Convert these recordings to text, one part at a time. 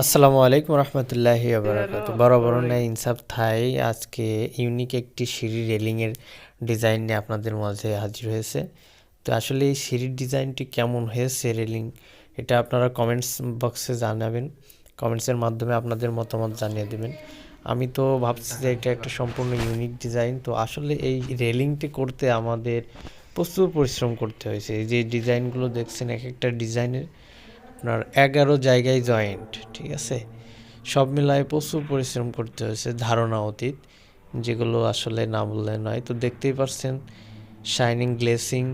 আসসালামু আলাইকুম রহমতুল্লাহি আবরাকাত বড় বড় ন্যায় ইনসাফ থাই আজকে ইউনিক একটি সিঁড়ি রেলিংয়ের ডিজাইন নিয়ে আপনাদের মাঝে হাজির হয়েছে। তো আসলে এই সিঁড়ির ডিজাইনটি কেমন হয়েছে রেলিং এটা আপনারা কমেন্টস বক্সে জানাবেন। কমেন্টসের মাধ্যমে আপনাদের মতামত জানিয়ে দেবেন। আমি তো ভাবছি যে এটা একটা সম্পূর্ণ ইউনিক ডিজাইন। তো আসলে এই রেলিংটি করতে আমাদের প্রচুর পরিশ্রম করতে হয়েছে। এই যে ডিজাইনগুলো দেখছেন এক একটা ডিজাইনের আপনার এগারো জায়গায় জয়েন্ট ঠিক আছে? সব মিলায় প্রচুর পরিশ্রম করতে হয়েছে, ধারণা অতীত, যেগুলো আসলে না বললে নয়। তো দেখতেই পারছেন শাইনিং গ্লেসিং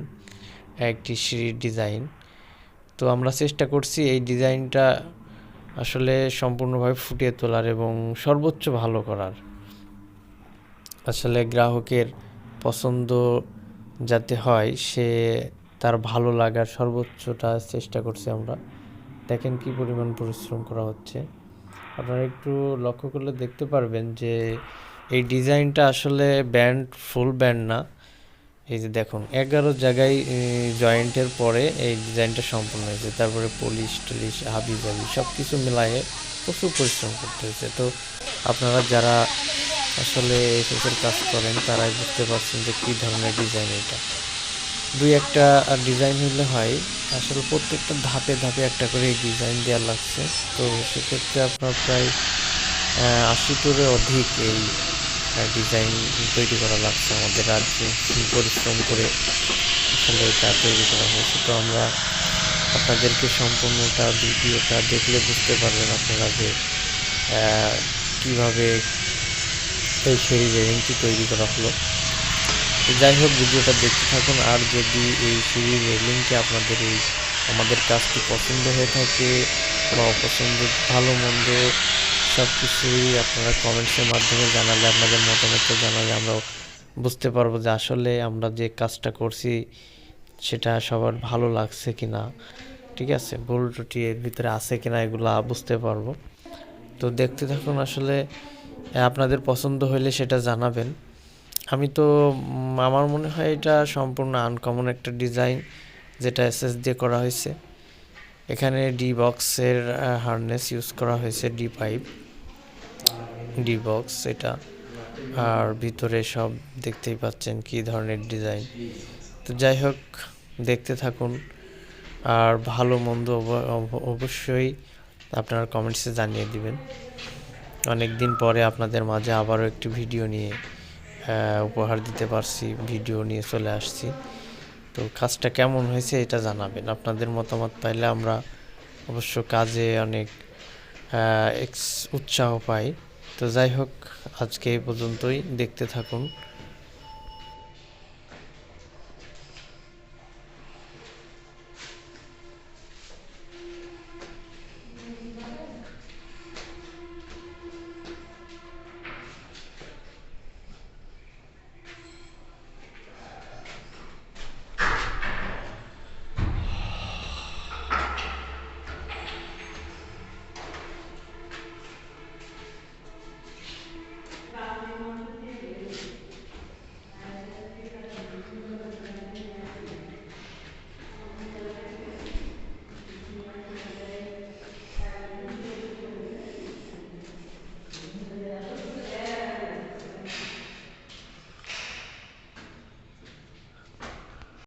একটি সিঁড়ির ডিজাইন তো আমরা চেষ্টা করছি এই ডিজাইনটা আসলে সম্পূর্ণভাবে ফুটিয়ে তোলার এবং সর্বোচ্চ ভালো করার। আসলে গ্রাহকের পছন্দ যাতে হয়, সে তার ভালো লাগার সর্বোচ্চটা চেষ্টা করছি আমরা। দেখেন কি পরিমাণ পরিশ্রম করা হচ্ছে। আপনারা একটু লক্ষ্য করলে দেখতে পারবেন যে, এই ডিজাইনটা আসলে ব্যান্ড, ফুল ব্যান্ড না। এই যে দেখুন, এগারো জায়গায় জয়েন্টের পরে এই ডিজাইনটা সম্পূর্ণ হয়েছে। তারপরে পলিশ টলিশ, হাবি জাবি সব কিছু মিলায়ে প্রচুর পরিশ্রম করতে হয়েছে। তো আপনারা যারা আসলে এসএসের কাজ করেন, তারাই বুঝতে পারছেন যে কী ধরনের ডিজাইন এটা। দুই একটা ডিজাইন হলে হয়। আসলে প্রত্যেকটা ধাপে ধাপে একটা করে ডিজাইন দেওয়া লাগছে। তো সেক্ষেত্রে আপনার প্রায় আশি করে অধিক এই ডিজাইন তৈরি করা লাগছে আমাদের রাজ্যে। পরিশ্রম করে আসলে এটা তৈরি করা হয়েছে। তো আমরা আপনাদেরকে সম্পূর্ণটা, ভিডিওটা দেখলে বুঝতে পারবেন আপনারা যে কীভাবে এই সেই রেলিংটি তৈরি করা হলো। যাই হোক, ভিডিওটা দেখতে থাকুন। আর যদি এই সিঁড়ির রেলিংটি আপনাদের এই, আমাদের কাজটি পছন্দ হয়ে থাকে বা অপছন্দ, ভালো, মন্দ সব কিছুই আপনারা কমেন্টসের মাধ্যমে জানালে, আপনাদের মতামত জানালে আমরা বুঝতে পারব যে আসলে আমরা যে কাজটা করছি, সেটা সবার ভালো লাগছে কি না ঠিক আছে? ভুল ত্রুটি এর ভিতরে আছে কিনা এগুলা বুঝতে পারব। তো দেখতে থাকুন আসলে, আপনাদের পছন্দ হলে সেটা জানাবেন। আমি তো আমার মনে হয় এটা সম্পূর্ণ আনকমন একটা ডিজাইন যেটা এসএস দিয়ে করা হয়েছে। এখানে ডি বক্সের হারনেস ইউজ করা হয়েছে ডি পাইপ ডি বক্স এটা। আর ভিতরে সব দেখতেই পাচ্ছেন কি ধরনের ডিজাইন তো যাই হোক, দেখতে থাকুন। আর ভালো, মন্দ অবশ্যই আপনারা কমেন্টসে জানিয়ে দিবেন। অনেক দিন পরে আপনাদের মাঝে আবারও একটি ভিডিও নিয়ে উপহার দিতে পারছি, ভিডিও নিয়ে চলে আসছি। তো কাজটা কেমন হয়েছে এটা জানাবেন। আপনাদের মতামত পাইলে আমরা অবশ্য কাজে অনেক উৎসাহ পাই। তো যাই হোক, আজকে এই পর্যন্তই। দেখতে থাকুন।